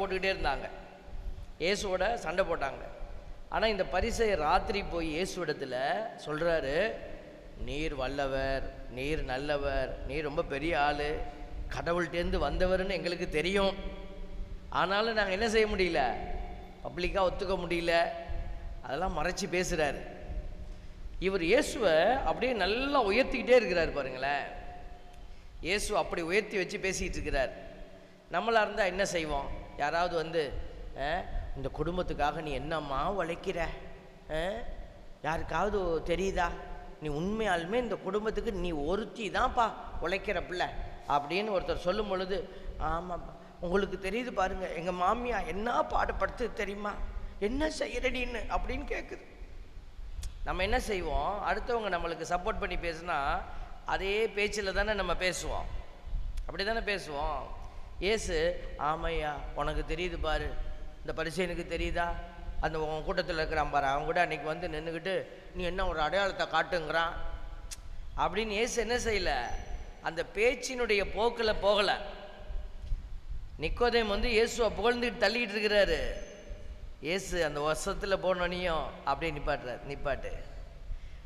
போட்டுக்கிட்டே இருந்தாங்க. இயேசுவோட சண்டை போட்டாங்க. ஆனால் இந்த பரிசை ராத்திரி போய் இயேசுவிடத்தில் சொல்கிறாரு நீர் வல்லவர் நீர் நல்லவர் நீர் ரொம்ப பெரிய ஆள் கடவுள்கிட்டேருந்து வந்தவர்னு எங்களுக்கு தெரியும். ஆனாலும் நாங்கள் என்ன செய்ய முடியல? பப்ளிக்காக ஒத்துக்க முடியல. அதெல்லாம் மறைச்சி பேசுகிறாரு இவர் இயேசுவை அப்படியே நல்லா உயர்த்திக்கிட்டே இருக்கிறார் பாருங்களேன். இயேசு அப்படி உயர்த்தி வச்சு பேசிக்கிட்டு இருக்கிறார். நம்மளாக இருந்தால் என்ன செய்வோம்? யாராவது வந்து இந்த குடும்பத்துக்காக நீ என்னம்மா உழைக்கிற? யாருக்காவது தெரியுதா? நீ உண்மையாலுமே இந்த குடும்பத்துக்கு நீ ஒருத்தி தான்ப்பா உழைக்கிற பிள்ளை. அப்படின்னு ஒருத்தர் சொல்லும் பொழுது ஆமாப்பா உங்களுக்கு தெரியுது பாருங்க எங்கள் மாமியா என்ன பாடுபடுத்து தெரியுமா? என்ன செய்யறடின்னு? அப்படின்னு கேட்குது நம்ம என்ன செய்வோம்? அடுத்தவங்க நம்மளுக்கு சப்போர்ட் பண்ணி பேசுனா அதே பேச்சில் தானே நம்ம பேசுவோம். அப்படி தானே பேசுவோம்? ஏசு ஆமையா உனக்கு தெரியுது பாரு. இந்த பரிசைனுக்கு தெரியுதா? அந்த உன் கூட்டத்தில் இருக்கிறான் பாரு. அவன் கூட அன்னைக்கு வந்து நின்றுக்கிட்டு நீ என்ன ஒரு அடையாளத்தை காட்டுங்கிறான்? அப்படின்னு ஏசு என்ன செய்யல? அந்த பேச்சினுடைய போக்கில் போகலை. நிக்கோதயம் வந்து இயேசுவை புகழ்ந்துட்டு தள்ளிக்கிட்டு இருக்கிறாரு. இயேசு அந்த வருஷத்தில் போனோனையும் அப்படியே நிப்பாட்டுறார். நிப்பாட்டு.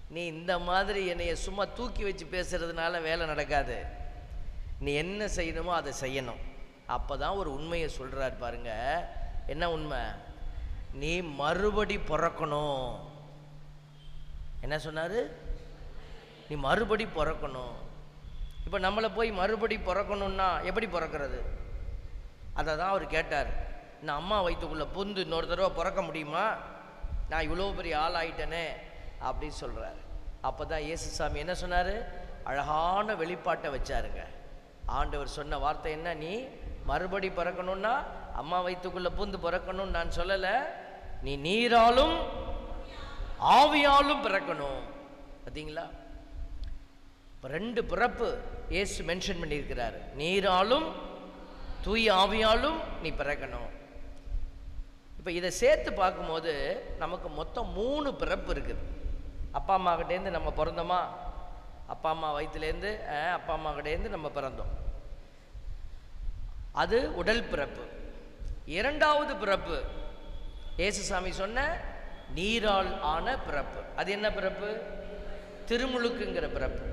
நீ இந்த மாதிரி என்னைய சும்மா தூக்கி வச்சு பேசுறதுனால வேலை நடக்காது. நீ என்ன செய்யணுமோ அதை செய்யணும். அப்போ தான் ஒரு உண்மையை சொல்கிறார் பாருங்க. என்ன உண்மை? நீ மறுபடி பிறக்கணும். என்ன சொன்னார்? நீ மறுபடி பிறக்கணும். இப்போ நம்மளை போய் மறுபடி பிறக்கணும்னா எப்படி பிறக்கிறது? அதை தான் அவர் கேட்டார். நான் அம்மா வயிற்றுக்குள்ளே புந்து இன்னொரு தடவை பிறக்க முடியுமா? நான் இவ்வளோ பெரிய ஆள் ஆயிட்டேனே அப்படின்னு சொல்கிறார் அப்போ தான் இயேசுசாமி என்ன சொன்னார்? அழகான வெளிப்பாட்டை வச்சாருங்க. ஆண்டவர் சொன்ன வார்த்தை என்ன? நீ மறுபடி பிறக்கணும்னா அம்மா வயிற்றுக்குள்ளே பூந்து பிறக்கணும்னு நான் சொல்லலை. நீ நீராலும் ஆவியாலும் பிறக்கணும். பார்த்தீங்களா ரெண்டு பிறப்பு ஏசு மென்ஷன் பண்ணியிருக்கிறார். நீராலும் தூய் ஆவியாலும் நீ பிறக்கணும். இப்போ இதை சேர்த்து பார்க்கும்போது நமக்கு மொத்தம் மூணு பிறப்பு இருக்குது. அப்பா அம்மாக்கிட்டேருந்து நம்ம பிறந்தோமா? அப்பா அம்மா வயிற்றுலேருந்து அப்பா அம்மாக்கிட்டேருந்து நம்ம பிறந்தோம். அது உடல் பிறப்பு. இரண்டாவது பிறப்பு ஏசுசாமி சொன்ன நீரால் ஆன பிறப்பு. அது என்ன பிறப்பு? திருமுழுக்குங்கிற பிறப்பு.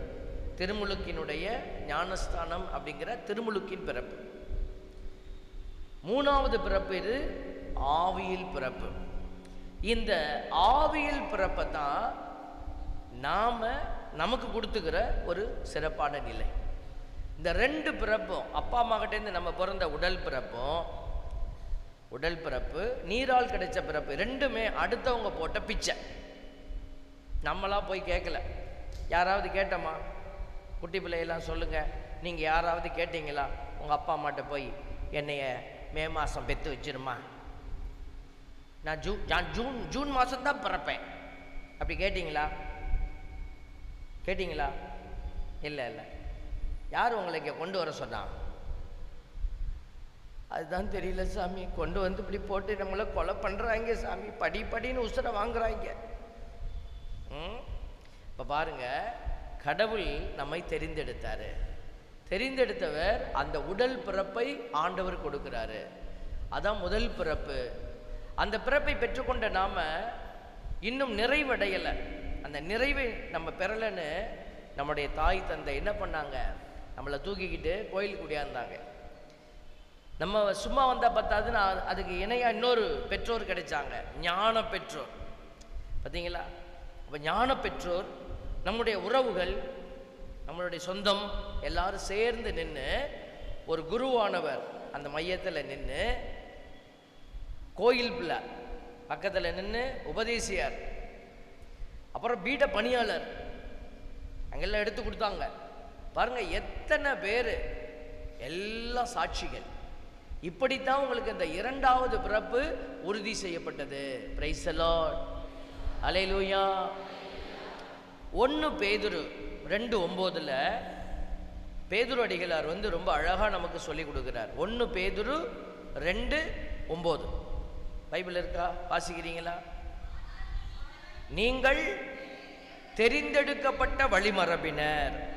திருமுழுக்கினுடைய ஞானஸ்தானம் அப்படிங்கிற திருமுழுக்கின் பிறப்பு. மூணாவது பிறப்பு இது ஆவியில் பிறப்பு. இந்த ஆவியில் பிறப்பை தான் நாம் நமக்கு கொடுத்துக்கிற ஒரு சிறப்பான நிலை. இந்த ரெண்டு பிறப்பும் அப்பா அம்மா கிட்டேருந்து நம்ம பிறந்த உடல் பிறப்பும் உடல் பிறப்பு நீரால் கிடைச்ச பிறப்பு ரெண்டுமே அடுத்தவங்க போட்ட பிச்சை. நம்மளாக போய் கேட்கல யாராவது கேட்டோமா? குட்டி பிள்ளையெல்லாம் சொல்லுங்கள் நீங்கள் யாராவது கேட்டீங்களா? உங்கள் அப்பா அம்மாட்ட போய் என்னைய மே மாதம் பெற்று வச்சிருமா? நான் ஜூன் நான் ஜூன் ஜூன் மாதம் தான் பிறப்பேன். அப்படி கேட்டிங்களா? கேட்டிங்களா? இல்லை இல்லை. யார் உங்களை இங்கே கொண்டு வர சொன்னா? அதுதான் தெரியல சாமி. கொண்டு வந்து இப்படி போட்டு நம்மளை கொலை பண்ணுறாங்க சாமி. படி படின்னு உசுரை வாங்குறாங்க. ம்? இப்போ பாருங்க கடவுள் நம்மை தெரிந்தெடுத்தாரு. தெரிந்தெடுத்தவர் அந்த உடல் பிறப்பை ஆண்டவர் கொடுக்குறாரு. அதான் முதல் பிறப்பு. அந்த பிறப்பை பெற்றுக்கொண்ட நாம் இன்னும் நிறைவடையலை. அந்த நிறைவை நம்ம பெறலைன்னு நம்முடைய தாய் தந்தை என்ன பண்ணாங்க? நம்மளை தூக்கிக்கிட்டு கோயிலுக்கு கூடியாந்தாங்க. நம்ம சும்மா வந்தால் பத்தாதுன்னு அதுக்கு இணையாக இன்னொரு பெற்றோர் கிடைச்சாங்க. ஞான பெற்றோர் பார்த்தீங்களா? அப்போ ஞான பெற்றோர் நம்முடைய உறவுகள் நம்மளுடைய சொந்தம் எல்லாரும் சேர்ந்து நின்று ஒரு குருவானவர் அந்த மையத்தில் நின்று கோயில் பிள்ளை பக்கத்தில் நின்று உபதேசியார். அப்புறம் பீட பணியாளர். அங்கெல்லாம் எடுத்து கொடுத்தாங்க. பாருங்க எத்தனை பேர்? எல்லாம் சாட்சிகள். இப்படித்தான் உங்களுக்கு இந்த இரண்டாவது பிறப்பு உறுதி செய்யப்பட்டது. பிரைஸ் அலையிலூயா ஒன்று பேதுரு ரெண்டு ஒம்போதில் பேதுரு அடிகளார் வந்து ரொம்ப அழகாக நமக்கு சொல்லி கொடுக்குறார். ஒன்று பேதுரு ரெண்டு ஒம்போது. பைபிள் இருக்கா? வாசிக்கிறீங்களா? நீங்கள் தெரிந்தெடுக்கப்பட்ட வழிமரபினர்.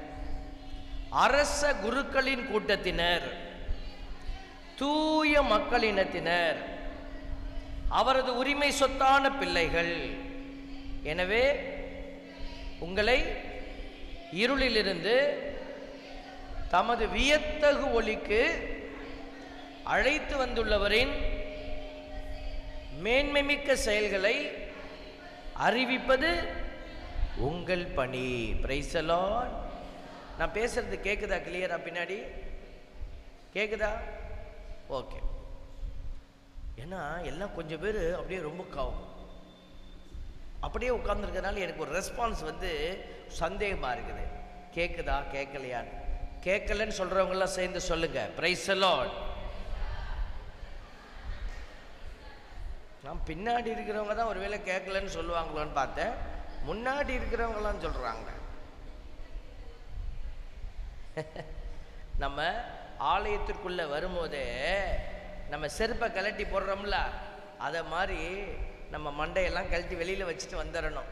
அரச குருக்களின் கூட்டத்தினர் தூய மக்களினத்தினர் அவரது உரிமை சொத்தான பிள்ளைகள். எனவே உங்களை இருளிலிருந்து தமது வியத்தகு ஒளிக்கு அழைத்து வந்துள்ளவரின் மேன்மைமிக்க செயல்களை அறிவிப்பது உங்கள் பணி. பிரைசலான் நான் பேசுறது கேட்குதா கிளியரா பின்னாடி. கேட்குதா ஓகே ஏன்னா எல்லாம் கொஞ்சம் பேர் அப்படியே ரொம்ப காவும். அப்படியே உட்கார்ந்துருக்கனால எனக்கு ஒரு ரெஸ்பான்ஸ் வந்து சந்தேகமாக இருக்குது. கேட்குதா கேட்கலையான்னு கேட்கலன்னு சொல்கிறவங்களாம் சேர்ந்து சொல்லுங்க. ப்ரைஸ் லார்ட் நான் பின்னாடி இருக்கிறவங்க தான் ஒருவேளை கேட்கலன்னு சொல்லுவாங்களோன்னு பார்த்தேன். முன்னாடி இருக்கிறவங்களாம் சொல்கிறாங்க நம்ம ஆலயத்திற்குள்ளே வரும்போதே நம்ம செருப்பை கலட்டி போடுறோம்ல அதை மாதிரி நம்ம மண்டையெல்லாம் கழட்டி வெளியில் வச்சுட்டு வந்துடணும்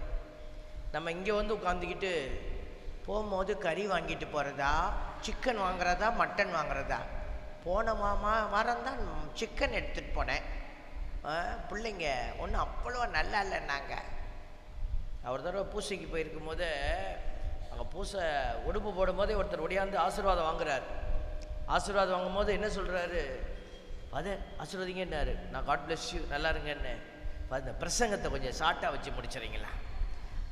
நம்ம இங்கே வந்து உட்காந்துக்கிட்டு போகும்போது கறி வாங்கிட்டு போகிறதா சிக்கன் வாங்குறதா மட்டன் வாங்குறதா? போன மாமா வாரம் தான் சிக்கன் எடுத்துகிட்டு போனேன். ஆ, பிள்ளைங்க ஒன்றும் அவ்வளோ நல்லா இல்லைன்னாங்க. அவர் தடவை பூசைக்கு போயிருக்கும் போது அங்கே பூசை உடுப்பு போடும்போதே ஒருத்தர் ஒடியாந்து ஆசீர்வாதம் வாங்குறாரு. ஆசீர்வாதம் வாங்கும்போது என்ன சொல்கிறாரு அது ஆசீர்வாதிங்கன்னாரு. நான் காட் பிளஸ் யூ நல்லா இருங்கன்னு. அந்த பிரசங்கத்தை கொஞ்சம் ஷார்ட்டாக வச்சு முடிச்சிடுறீங்களா?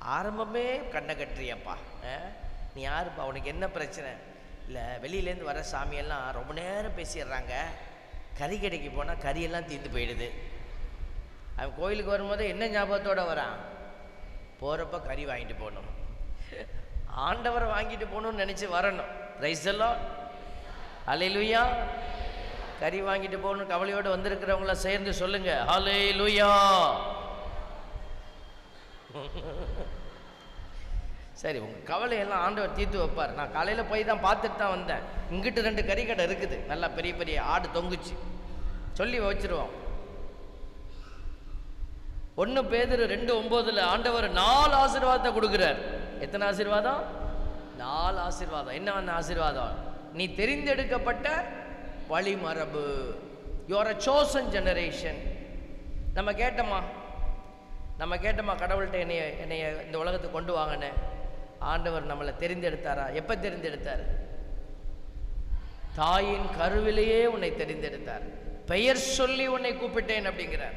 ஆரம்பமே கண்ணை கட்டுறியப்பா. ஆ? நீ யாருப்பா? உனக்கு என்ன பிரச்சனை? இல்லை வெளியிலேருந்து வர சாமியெல்லாம் ரொம்ப நேரம் பேசிடுறாங்க. கறி கடைக்கு போனால் கறியெல்லாம் தீர்ந்து போயிடுது. அவன் கோயிலுக்கு வரும்போது என்ன ஞாபகத்தோடு வரான்? போகிறப்ப கறி வாங்கிட்டு போகணும். ஆண்டவரை வாங்கிட்டு போகணும்னு நினச்சி வரணும். ரைஸ் எல்லாம் அலையிலுயா கறி வாங்கிட்டு போகணும் கவலையோடு வந்திருக்கிறவங்கள சேர்ந்து சொல்லுங்க. ஹலே லூயா சரி உங்கள் கவலையெல்லாம் ஆண்டவர் தீர்த்து வைப்பார். நான் காலையில் போய் தான் பார்த்துட்டு தான் வந்தேன். இங்கிட்டு ரெண்டு கறி கடை இருக்குது. நல்லா பெரிய பெரிய ஆடு தொங்குச்சு. சொல்லி வச்சிருவோம். ஒன்று பேதர் ரெண்டு ஒம்போதில் ஆண்டவர் நாலு ஆசீர்வாதத்தை கொடுக்குறார். எத்தனை ஆசீர்வாதம்? நாலு ஆசீர்வாதம். என்ன ஆசீர்வாதம்? நீ தெரிந்தெடுக்கப்பட்ட வழிமரபு. யுவர் அ சோசன் ஜெனரேஷன் நம்ம கேட்டோமா? நம்ம கேட்டோமா? கடவுள்கிட்ட என்னைய என்னைய இந்த உலகத்துக்கு கொண்டு வாங்கன்னு. ஆண்டவர் நம்மளை தெரிந்தெடுத்தாரா? எப்போ தெரிந்தெடுத்தார்? தாயின் கருவிலேயே உன்னை தெரிந்தெடுத்தார். பெயர் சொல்லி உன்னை கூப்பிட்டேன் அப்படிங்கிறார்.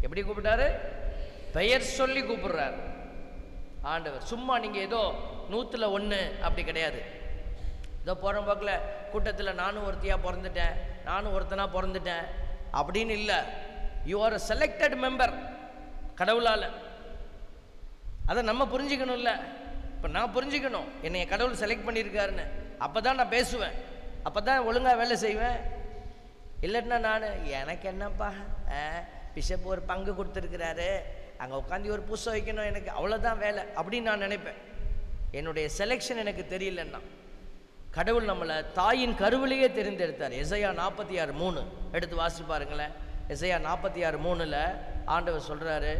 எப்படி கூப்பிட்டாரு? பெயர் சொல்லி கூப்பிடுறார். ஆண்டவர். சும்மா நீங்கள் ஏதோ நூற்றில் ஒன்று அப்படி கிடையாது. இதோ போகிற போக்கில் கூட்டத்தில் நானும் ஒருத்தியாக பிறந்துட்டேன் நானும் ஒருத்தனாக பிறந்துட்டேன் அப்படின்னு இல்லை. யூ ஆர் செலக்டட் மெம்பர் கடவுளால். அதை நம்ம புரிஞ்சுக்கணும்ல. இப்போ நான் புரிஞ்சுக்கணும். என்னை கடவுள் செலக்ட் பண்ணியிருக்காருன்னு. அப்போ தான் நான் பேசுவேன். அப்போ தான் ஒழுங்காக வேலை செய்வேன். இல்லைன்னா நான் எனக்கு என்னப்பா பிஷப் ஒரு பங்கு கொடுத்துருக்கிறாரு. அங்கே உட்காந்து ஒரு புதுசை வைக்கணும் எனக்கு அவ்வளோதான் வேலை அப்படின்னு நான் நினைப்பேன். என்னுடைய செலெக்ஷன் எனக்கு தெரியலன்னா கடவுள் நம்மளை தாயின் கருவிலேயே தெரிந்தெடுத்தார். எசையா நாற்பத்தி ஆறு மூணு. எடுத்து வாசி பாருங்களேன். எசையா நாற்பத்தி ஆறு மூணில் ஆண்டவர் சொல்கிறாரு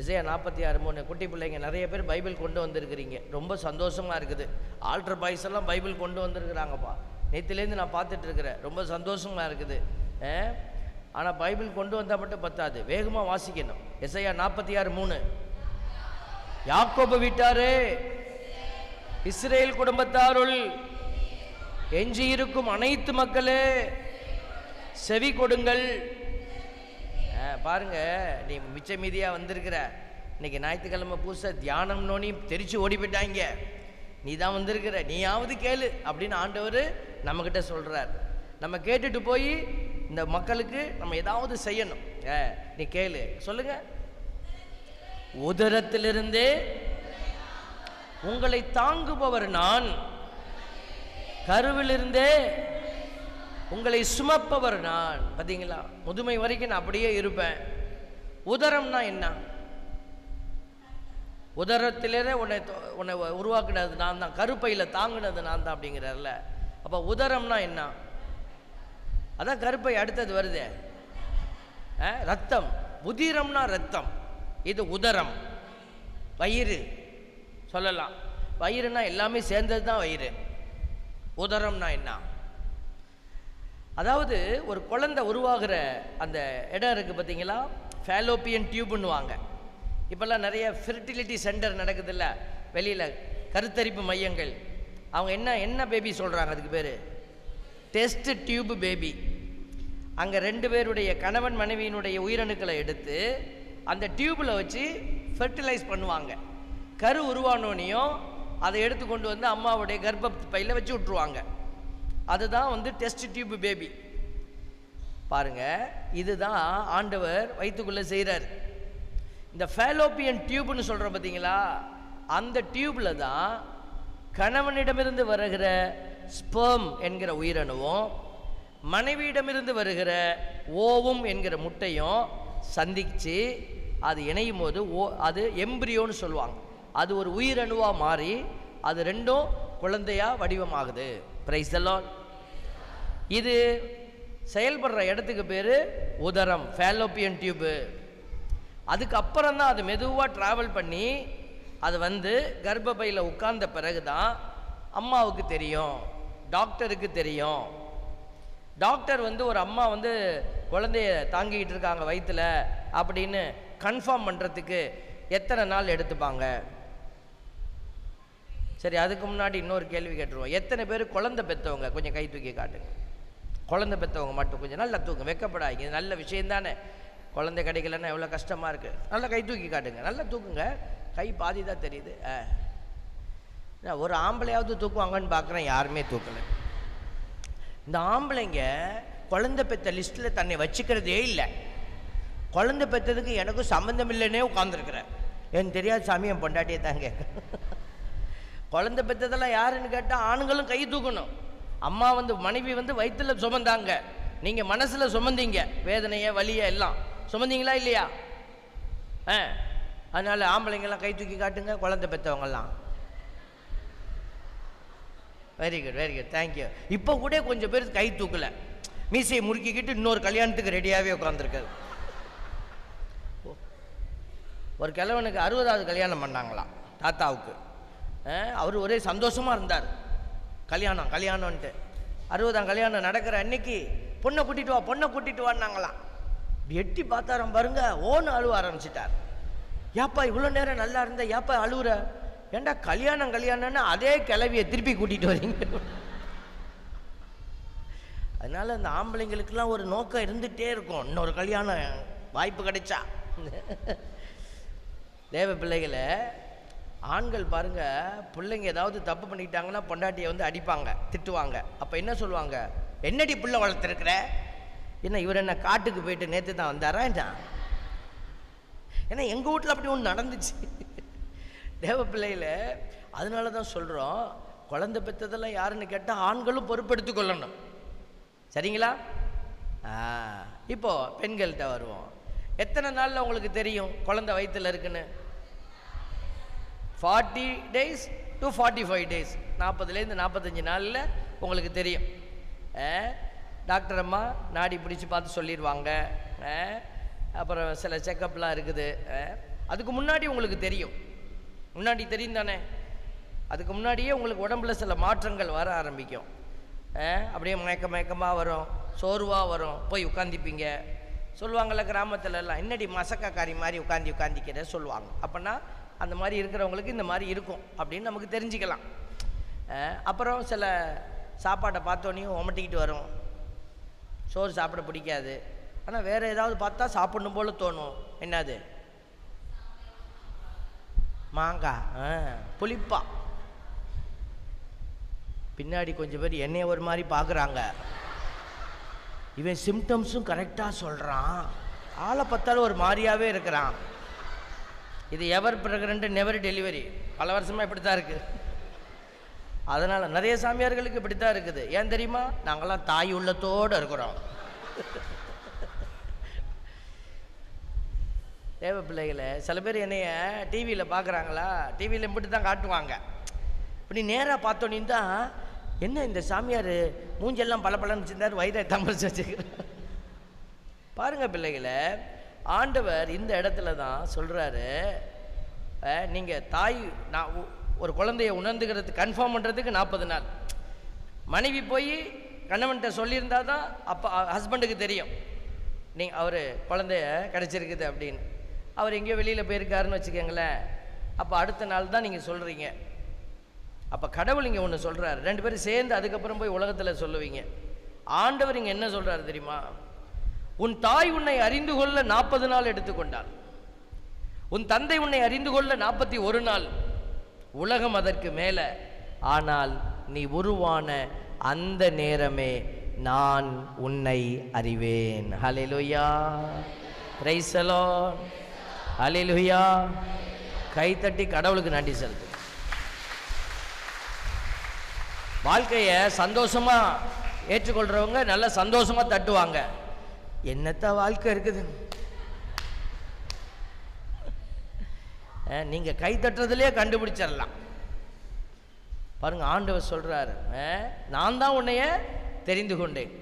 எசையா நாற்பத்தி ஆறு மூணு. குட்டி பிள்ளைங்க நிறைய பேர் பைபிள் கொண்டு வந்திருக்கிறீங்க. ரொம்ப சந்தோஷமாக இருக்குது. ஆல்டர் பாய்ஸ் எல்லாம் பைபிள் கொண்டு வந்திருக்கிறாங்கப்பா. நேற்றுலேருந்து நான் பார்த்துட்டு இருக்கிறேன். ரொம்ப சந்தோஷமாக இருக்குது. ஆனால் பைபிள் கொண்டு வந்தால் மட்டும் பத்தாது. வேகமாக வாசிக்கணும். எஸ்ஐயா நாற்பத்தி ஆறு மூணு. யாக்கோபு விட்டாரே இஸ்ரேல் குடும்பத்தாருள் எஞ்சி இருக்கும் அனைத்து மக்களே செவி கொடுங்கள். பாருங்க நீ மிச்ச மீதியாக வந்திருக்கிற. இன்னைக்கு ஞாயிற்றுக்கிழமை பூசை தியானம்னோனி தெரிச்சு ஓடி போயிட்டாங்க நீ தான் வந்திருக்கிற. நீயாவது கேளு அப்படின்னு ஆண்டவர் நம்மக்கிட்ட சொல்கிறார் நம்ம கேட்டுட்டு போய் இந்த மக்களுக்கு நம்ம ஏதாவது செய்யணும். ஏ நீ கேளு. சொல்லுங்க. உதரத்திலிருந்தே உங்களை தாங்குபவர் நான். கருவிலிருந்தே உங்களை சுமப்பவர் நான். பார்த்தீங்களா முதுமை வரைக்கும் நான் அப்படியே இருப்பேன். உதரம்னா என்ன? உதரத்திலே உன்னை உன்னை உருவாக்குனது நான் தான் கருப்பையில் தாங்குனது நான் தான் அப்படிங்கிறார்ல. அப்போ உதரம்னா என்ன? அதான் கருப்பை அடுத்தது வருதே. ஆ, ரத்தம். உதிரம்னா ரத்தம். இது உதரம். வயிறு. சொல்லலாம். வயிறுனா எல்லாமே சேர்ந்தது தான் வயிறு. உதரம்னா என்ன? அதாவது ஒரு குழந்தை உருவாகிற அந்த இடம் இருக்குது பார்த்தீங்களா? ஃபேலோப்பியன் டியூப்னுவாங்க இப்போல்லாம் நிறைய ஃபெர்டிலிட்டி சென்டர் நடக்குதுல்ல. வெளியில் கருத்தரிப்பு மையங்கள். அவங்க என்ன என்ன பேபி சொல்கிறாங்க அதுக்கு பேர்? டெஸ்ட் டியூப் பேபி அங்கே ரெண்டு பேருடைய கணவன் மனைவியினுடைய உயிரணுக்களை எடுத்து அந்த டியூப்பில் வச்சு ஃபெர்டிலைஸ் பண்ணுவாங்க. கரு உருவானோனையும் அதை எடுத்து கொண்டு வந்து அம்மாவுடைய கர்ப்ப பையில் வச்சு விட்ருவாங்க அதுதான் வந்து டெஸ்ட் டியூப் பேபி பாருங்க இதுதான் ஆண்டவர் வயிற்றுக்குள்ளே செய்கிறார் இந்த ஃபேலோப்பியன் டியூப்னு சொல்கிறோம் பார்த்தீங்களா அந்த டியூப்பில் தான் கணவனிடமிருந்து வருகிற ஸ்பெர்ம் என்கிற உயிரணுவும் மனைவியிடமிருந்து வருகிற ஓவும் என்கிற முட்டையும் சந்திச்சு அது இணையும் போது ஓ அது எம்பிரியோன்னு சொல்லுவாங்க. அது ஒரு உயிரணுவாக மாறி அது ரெண்டும் குழந்தையாக வடிவமாகுது. பிரைஸ் இது செயல்படுற இடத்துக்கு பேர் உதரம் ஃபேலோப்பியன் டியூபு அதுக்கப்புறம் தான் அது மெதுவாக ட்ராவல் பண்ணி அது வந்து கர்ப்பப்பையில் உட்கார்ந்த பிறகு தான் அம்மாவுக்கு தெரியும் டாக்டருக்கு தெரியும். டாக்டர் வந்து ஒரு அம்மா வந்து குழந்தைய தாங்கிக்கிட்டு இருக்காங்க வயிற்றில் அப்படின்னு கன்ஃபார்ம் பண்ணுறதுக்கு எத்தனை நாள் எடுத்துப்பாங்க? சரி அதுக்கு முன்னாடி இன்னொரு கேள்வி கேட்டுருவோம். எத்தனை பேர் குழந்தை பெற்றவங்க? கொஞ்சம் கை தூக்கி காட்டுங்க. குழந்தை பெற்றவங்க மட்டும் கொஞ்சம் நல்லா தூங்க வெக்கப்படாதீங்க. இது நல்ல விஷயம் தானே. குழந்தை கிடைக்கலன்னா எவ்வளோ கஷ்டமாக இருக்குது நல்லா கை தூக்கி காட்டுங்க. நல்லா தூக்குங்க. கை பாதி தான் தெரியுது. ஆ ஒரு ஆம்பளையாவது தூக்குவாங்கன்னு பார்க்குறேன் யாருமே தூக்கலை. இந்த ஆம்பளைங்க குழந்தை பெற்ற லிஸ்ட்டில் தன்னை வச்சுக்கிறதே இல்லை. குழந்தை பெற்றதுக்கு எனக்கும் சம்மந்தம் இல்லைன்னே உட்காந்துருக்குறேன் எனக்கு தெரியாது சாமி என் பொண்டாட்டியை தாங்க குழந்தை பெற்றதெல்லாம் யாருன்னு கேட்டால் ஆணுங்களும் கை தூக்கணும். அம்மா வந்து மனைவி வந்து வயிற்றில் சுமந்தாங்க. நீங்கள் மனசில் சுமந்தீங்க. வேதனையை வலியை எல்லாம். சுமந்தீங்களா இல்லையா? ஆ. அதனால் ஆம்பளைங்கெல்லாம் கை தூக்கி காட்டுங்க குழந்தை பெற்றவங்கெல்லாம் very good very good thank you இப்போ கூட கொஞ்சம் பேர் கை தூக்கலை. மீசையை முறுக்கிக்கிட்டு இன்னொரு கல்யாணத்துக்கு ரெடியாகவே உட்காந்துருக்காரு ஒரு கிழவனுக்கு அறுபதாவது கல்யாணம் பண்ணாங்களாம் தாத்தாவுக்கு. அவர் ஒரே சந்தோஷமாக இருந்தார். கல்யாணம் கல்யாணம்ன்ட்டு. அறுபதாம் கல்யாணம் நடக்கிற அன்னைக்கு பொண்ணை கூட்டிட்டு வா பொண்ணை கூட்டிட்டு வான்னாங்களாம். எட்டி பார்த்தாராம் பாருங்க ஓன்னு அழுவ ஆரம்பிச்சிட்டார். ஏப்பா இவ்வளோ நேரம் நல்லா இருந்த ஏப்பா அழுவுற? ஏண்டா கல்யாணம் கல்யாணம்னு அதே கிளவியை திருப்பி கூட்டிகிட்டு வரீங்க? அதனால் அந்த ஆம்பளைங்களுக்கெல்லாம் ஒரு நோக்கம் இருந்துகிட்டே இருக்கும். இன்னொரு கல்யாணம் வாய்ப்பு கிடைச்சா. தேவ பிள்ளைகளை ஆண்கள் பாருங்க பிள்ளைங்க ஏதாவது தப்பு பண்ணிட்டாங்கன்னா பொண்டாட்டியை வந்து அடிப்பாங்க திட்டுவாங்க. அப்போ என்ன சொல்லுவாங்க? என்னடி பிள்ளை வளர்த்துருக்குற? என்ன இவர் என்ன காட்டுக்கு போயிட்டு நேற்று தான் வந்தாரா என்ன? ஏன்னா எங்கள் வீட்டில் அப்படி ஒன்று நடந்துச்சு. தேவ பிள்ளையில் அதனால தான் சொல்கிறோம் குழந்தை பெற்றதெல்லாம் யாருன்னு கேட்டால் ஆண்களும் பொறுப்படுத்தி கொள்ளணும். சரிங்களா? இப்போது இப்போ பெண்கள்கிட்ட வருவோம். எத்தனை நாளில் உங்களுக்கு தெரியும் குழந்தை வயிற்றில் இருக்குன்னு? Forty days to forty five days. நாற்பதுலேருந்து நாற்பத்தஞ்சு நாளில் உங்களுக்கு தெரியும். ஆ, டாக்டர் அம்மா நாடி பிடிச்சி பார்த்து சொல்லிடுவாங்க ஆ, அப்புறம் சில செக்கப்லாம் இருக்குது. ஆ, அதுக்கு முன்னாடி உங்களுக்கு தெரியும். முன்னாடி தெரியும் தானே அதுக்கு முன்னாடியே உங்களுக்கு உடம்புல சில மாற்றங்கள் வர ஆரம்பிக்கும். அப்படியே மயக்க மயக்கமாக வரும் சோர்வாக வரும். போய் உட்காந்திப்பீங்க சொல்லுவாங்கள்ல கிராமத்துல எல்லாம் என்னடி மசக்காக்காரி மாதிரி உட்காந்து உட்காந்திக்கிற சொல்லுவாங்க. அப்படின்னா அந்த மாதிரி இருக்கிறவங்களுக்கு இந்த மாதிரி இருக்கும் அப்படின்னு நமக்கு தெரிஞ்சுக்கலாம். அப்புறம் சில சாப்பாட்டை பார்த்தோன்னே உமட்டிக்கிட்டு வரும். சோறு சாப்பிட பிடிக்காது. ஆனால் வேறு ஏதாவது பார்த்தா சாப்பிடணும் போல் தோணும். என்னது? மாங்காய் புளிப்பா. பின்னாடி கொஞ்சம் பேர் என்னைய ஒரு மாதிரி பார்க்குறாங்க இவன் சிம்டம்ஸும் கரெக்டாக சொல்கிறான் ஆளை பார்த்தாலும் ஒரு மாதிரியாவே இருக்கிறான். இது எவர் பிரெக்னென்ட் நெவர் டெலிவரி பல வருஷமாக இப்படி தான் இருக்குது அதனால் நிறைய சாமியார்களுக்கு இப்படி தான் இருக்குது. ஏன் தெரியுமா? நாங்களாம் தாய் உள்ளத்தோடு இருக்கிறோம். தேவ பிள்ளைகளை சில பேர் என்னைய டிவியில் பார்க்குறாங்களா டிவியில் இப்படி தான் காட்டுவாங்க. இப்படி நேராக பார்த்தோன்னே தான் என்ன இந்த சாமியார்? மூஞ்செல்லாம் பல பலன்னு வச்சிருந்தார் வயிறை தமிழ்ச்சி வச்சுக்கிறார் பாருங்கள் பிள்ளைகளை ஆண்டவர் இந்த இடத்துல தான் சொல்கிறாரு நீங்கள் தாய் நான் ஒரு குழந்தைய உணர்ந்துக்கிறது கன்ஃபார்ம் பண்ணுறதுக்கு நாற்பது நாள். மனைவி போய் கணவன்கிட்ட சொல்லியிருந்தா தான் அப்போ ஹஸ்பண்டுக்கு தெரியும். நீ அவர் குழந்தைய கிடச்சிருக்குது அப்படின்னு. அவர் எங்கேயோ வெளியில் போயிருக்காருன்னு வச்சுக்கோங்களேன். அப்போ அடுத்த நாள் தான் நீங்கள் சொல்கிறீங்க அப்போ கடவுள் இங்கே ஒன்று சொல்கிறார் ரெண்டு பேரும் சேர்ந்து அதுக்கப்புறம் போய் உலகத்தில் சொல்லுவீங்க. ஆண்டவர் இங்கே என்ன சொல்கிறாரு தெரியுமா? உன் தாய் உன்னை அறிந்து கொள்ள நாற்பது நாள் எடுத்துக்கொண்டாள். உன் தந்தை உன்னை அறிந்து கொள்ள நாற்பத்தி ஒரு நாள். உலகம் அதற்கு மேலே. ஆனால் நீ உருவான அந்த நேரமே நான் உன்னை அறிவேன். ஹலெலுயா ரைசலோன் அலாட் கைத்தட்டி கடவுளுக்கு நன்றி செலுத்து வாழ்க்கையை சந்தோஷமா ஏற்றுக்கொள்றவங்க நல்ல சந்தோஷமா தட்டுவாங்க. என்னத்த வாழ்க்கை இருக்குது? நீங்கள் நீங்க கை தட்டுறதுலயே கண்டுபிடிச்சிடலாம் பாருங்க ஆண்டவர் சொல்றாரு. நான் தான் உன்னைய தெரிந்து கொண்டேன்.